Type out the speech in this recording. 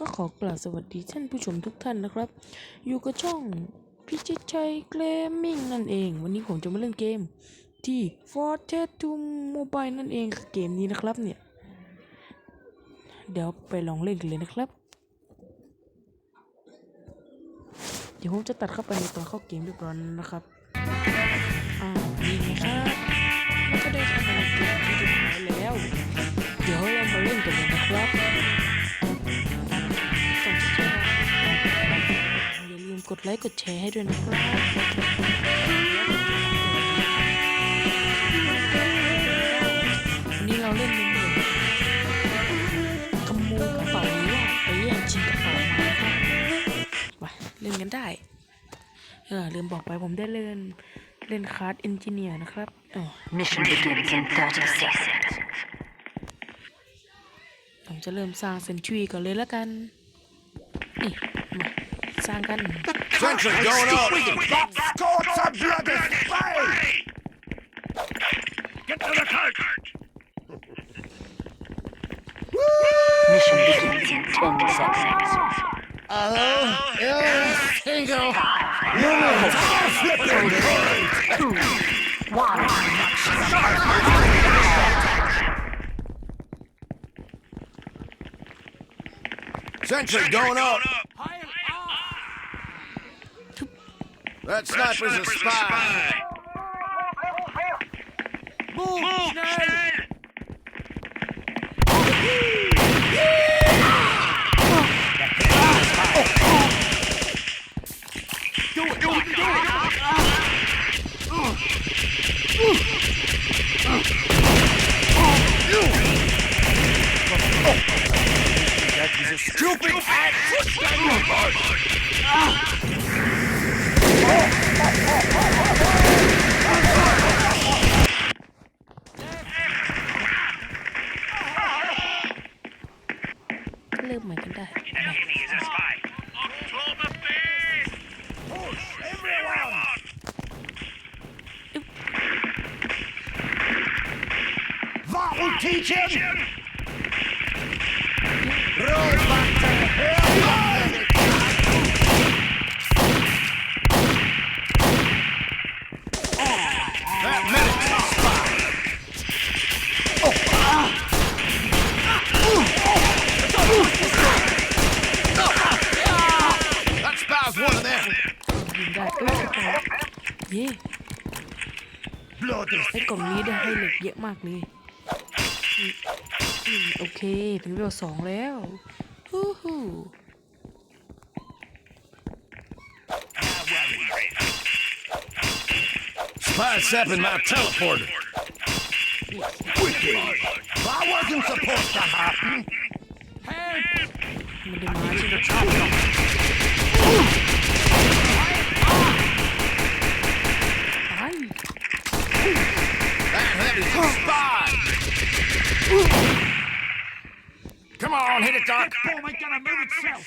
ก็ขอกล่าวสวัสดีท่านผู้ชมทุกท่านนะครับ อยู่กับช่องพิชิตชัยเกมมิ่งนั่นเอง วันนี้ผมจะมาเล่นเกมที่ Fortnite to Mobile นั่นเองเกมนี้นะครับเนี่ย เดี๋ยวไปลองเล่นกันเลยนะครับ เดี๋ยวผมจะตัดเข้าไปในตอนเข้าเกมเรียบร้อยนะครับอ่านี่นะครับก็ได้ทำอะไรเกมที่เรียบร้อยแล้ว เดี๋ยวเรามาเล่นกันเลยนะครับ ดไลค์กดแชร์ให้ด้วยนะครับวันนี้เราเล่นเป็นแบบขโมยกระเป๋าหรือว่าไปแย่งชิงกระเป๋ามานะครับไปเล่นกันได้ เออลืมบอกไปผมได้เล่นเล่นคาร์ดเอนจิเนียร์นะครับเออ Mission begins in 30 seconds. ผมจะเริ่มสร้างเซนทรีก่อนเลยแล้วกัน นี่มาสร้างกัน Sentry going up! Scorch a bloody spade! Get to the cart! Mission begins in 10 seconds. Hello? Yeah, single. One. Sentry going up! That sniper's a spy! Move, Schnell! Do it, do it, do it! Stupid ass! ก็เริ่มใหม่กันได้ Push, everyone! That will teach him! ย่ Bloody ไอ้กล่องนี้ได้ให้เหล็กเยอะมากเลยอืมอืมโอเค ถึงเวลสองแล้วฮู้ฮู้ Spy sapping my teleporter. Wicked. That wasn't supposed to happen. มันได้มาใช่ไหม Come on, hit it, Doc. That ball ain't gonna move itself.